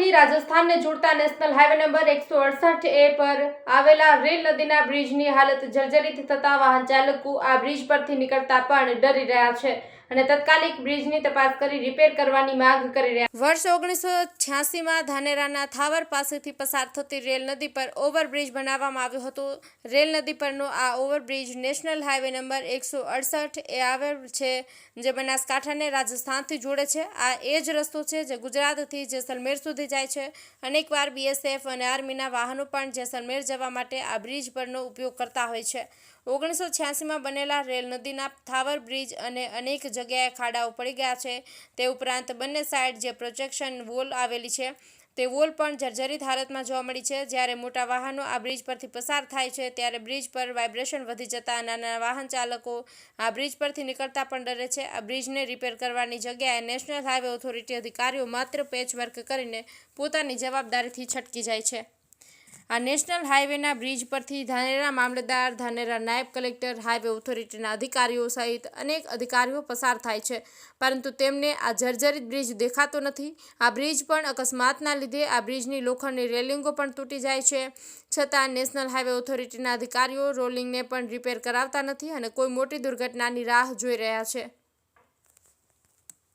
ગુજરાતથી રાજસ્થાનને જોડતા national highway number એકસો અડસઠ એ પર આવેલા રેલ નદીના બ્રિજની હાલત જર્જરિત થતા વાહન ચાલકો આ બ્રિજ પરથી નીકળતા પણ ડરી રહ્યા છે. અને તત્કાલિક બ્રિજની તપાસ કરી રિપેર કરવાની માંગ કરી રહ્યા વર્ષ ઓગણીસો છ્યાસીમાં ધાનેરાના થાવર પાસેથી પસાર થતી રેલ નદી પર ઓવરબ્રિજ બનાવવામાં આવ્યો હતો. રેલ નદી પરનો આ ઓવરબ્રિજ નેશનલ હાઈવે નંબર એકસો અડસઠ એ આવેલ છે, જે બનાસકાંઠાને રાજસ્થાનથી જોડે છે. આ એ જ રસ્તો છે જે ગુજરાતથી જેસલમેર સુધી જાય છે. અનેકવાર બીએસએફ અને આર્મીના વાહનો પણ જેસલમેર જવા માટે આ બ્રિજ પરનો ઉપયોગ કરતા હોય છે. ઓગણીસો છ્યાસીમાં બનેલા રેલ નદીના થાવર બ્રિજ અને અનેક જગ્યાએ ખાડાઓ પડી ગયા છે. તે ઉપરાંત બંને સાઈડ જે પ્રોજેક્શન વોલ આવેલી છે, તે વોલ પણ જર્જરિત હાલતમાં જોવા મળી છે. જ્યારે મોટા વાહનો આ બ્રિજ પરથી પસાર થાય છે, ત્યારે બ્રિજ પર વાઇબ્રેશન વધી જતા નાના વાહન ચાલકો આ બ્રિજ પરથી નીકળતા પણ ડરે છે. આ બ્રિજને રિપેર કરવાની જગ્યાએ નેશનલ હાઇવે ઓથોરિટી અધિકારીઓ માત્ર પેચવર્ક કરીને પોતાની જવાબદારીથી છટકી જાય છે. આ નેશનલ હાઈવેના બ્રિજ પરથી ધાનેરા મામલતદાર, ધાનેરા નાયબ કલેક્ટર, હાઈવે ઓથોરિટીના અધિકારીઓ સહિત અનેક અધિકારીઓ પસાર થાય છે. પરંતુ તેમને આ જર્જરિત બ્રિજ દેખાતો નથી. આ બ્રિજ પણ અકસ્માતના લીધે આ બ્રિજની લોખંડની રેલિંગો પણ તૂટી જાય છે. છતાં નેશનલ હાઈવે ઓથોરિટીના અધિકારીઓ રોલિંગને પણ રિપેર કરાવતા નથી અને કોઈ મોટી દુર્ઘટનાની રાહ જોઈ રહ્યા છે.